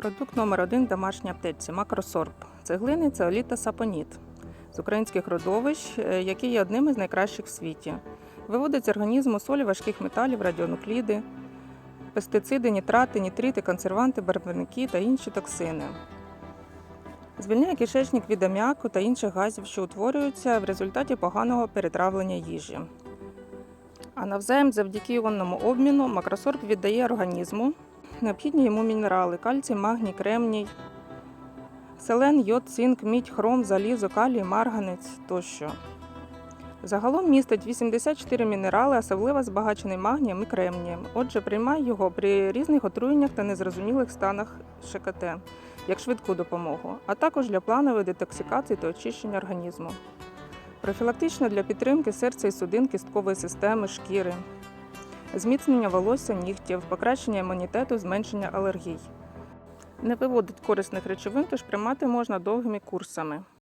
Продукт номер один в домашній аптеці Макросорб. Цеглини це та сапоніт з українських родовищ, е, які є одним із найкращих в світі. Виводить з організму солі важких металів, радіонукліди, пестициди, нітрати, нітрити, консерванти, барвники та інші токсини. Звільняє кишечник від аміаку та інших газів, що утворюються в результаті поганого перетравлення їжі. А навзаєм, завдяки іонному обміну, макросорб віддає організму необхідні йому мінерали: кальцій, магній, кремній, селен, йод, цинк, мідь, хром, залізо, калій, марганець тощо. Загалом містить 84 мінерали, особливо збагачений магнієм і кремнієм. Отже, приймай його при різних отруєннях та незрозумілих станах ШКТ, як швидку допомогу, а також для планової детоксикації та очищення організму. Профілактично для підтримки серця і судин кісткової системи, шкіри, зміцнення волосся, нігтів, покращення імунітету, зменшення алергій. Не виводить корисних речовин, тож приймати можна довгими курсами.